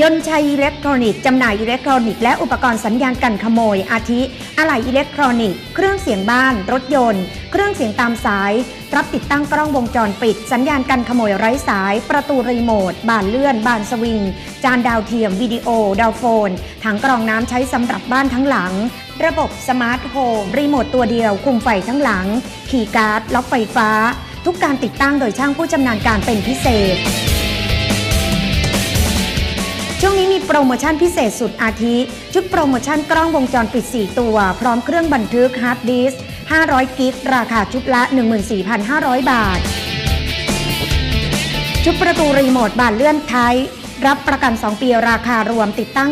ยนต์ชัยอิเล็กทรอนิกส์จำหน่ายอิเล็กทรอนิกส์และอุปกรณ์สัญญาณกันขโมย อาทิ อะไหล่อิเล็กทรอนิกส์ เครื่องเสียงบ้าน รถยนต์ เครื่องเสียงตามสาย รับติดตั้งกล้องวงจรปิด สัญญาณกันขโมยไร้สาย ประตูรีโมท บานเลื่อน บานสวิง จานดาวเทียม วิดีโอ ดาวโฟน ถังกรองน้ำใช้สำหรับบ้านทั้งหลัง ระบบสมาร์ทโฮม รีโมทตัวเดียวคุมไฟทั้งหลังคีย์การ์ด ล็อกไฟฟ้า ทุกการติดตั้งโดยช่างผู้ชำนาญการเป็นพิเศษ ช่วงนี้มีโปรโมชั่นพิเศษสุดอาทิ ชุดโปรโมชั่นกล้องวงจรปิด 4 ตัว พร้อมเครื่องบันทึกฮาร์ดดิสก์500 กิกราคาชุดละ 14,500 บาท ชุดประตูรีโมทบานเลื่อนไทยรับประกัน 2 ปีราคารวมติดตั้ง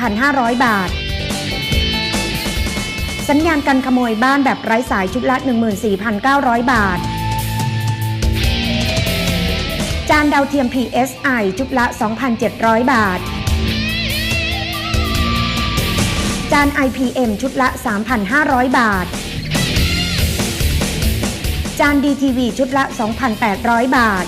23,500 บาท สัญญาณกันขโมยบ้านแบบไร้สายชุดละ 14,900 บาท จานดาวเทียม PSI ชุดละ 2,700 บาท จาน IPM ชุดละ 3,500 บาท จาน DTV ชุดละ 2,800 บาท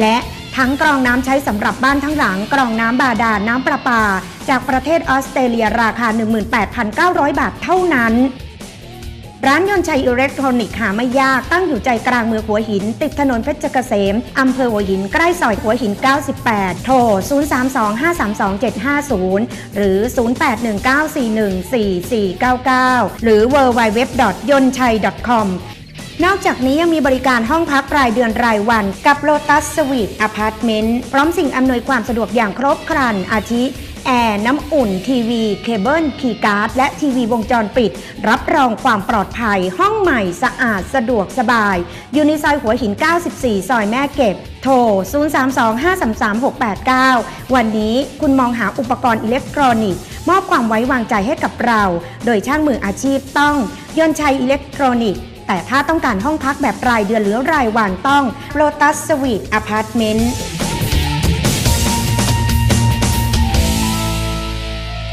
และทั้งกรองน้ำใช้สำหรับบ้านทั้งหลัง กรองน้ำบาดาลน้ำประปา จากประเทศออสเตรเลียราคา 18,900 บาทเท่านั้น ร้านยนต์ชัยอิเล็กทรอนิกส์หาไม่ยากตั้งอยู่ใจกลางเมืองหัวหิน ติดถนนเพชรเกษม อำเภอหัวหินใกล้ซอยหัวหิน 98 โทร 032532750 หรือ 0819414499 หรือ www. ยนชัย .com นอกจากนี้ยังมีบริการห้องพักรายเดือนรายวันกับ Lotus Suite Apartment พร้อมสิ่งอำนวยความสะดวกอย่างครบครันอาทิ แอร์น้ำอุ่นทีวี เคเบิลคีย์การ์ด และทีวีวงจรปิด รับรองความปลอดภัย ห้องใหม่สะอาดสะดวกสบายอยู่ในซอยหัวหิน 94 ซอยแม่เก็บ โทร 032-533-689 วันนี้คุณมองหาอุปกรณ์อิเล็กทรอนิกส์ มอบความไว้วางใจให้กับเรา โดยช่างมืออาชีพต้องยนต์ชัยอิเล็กทรอนิกส์แต่ถ้าต้องการห้องพักแบบรายเดือนหรือรายวันต้อง Lotus Suite Apartment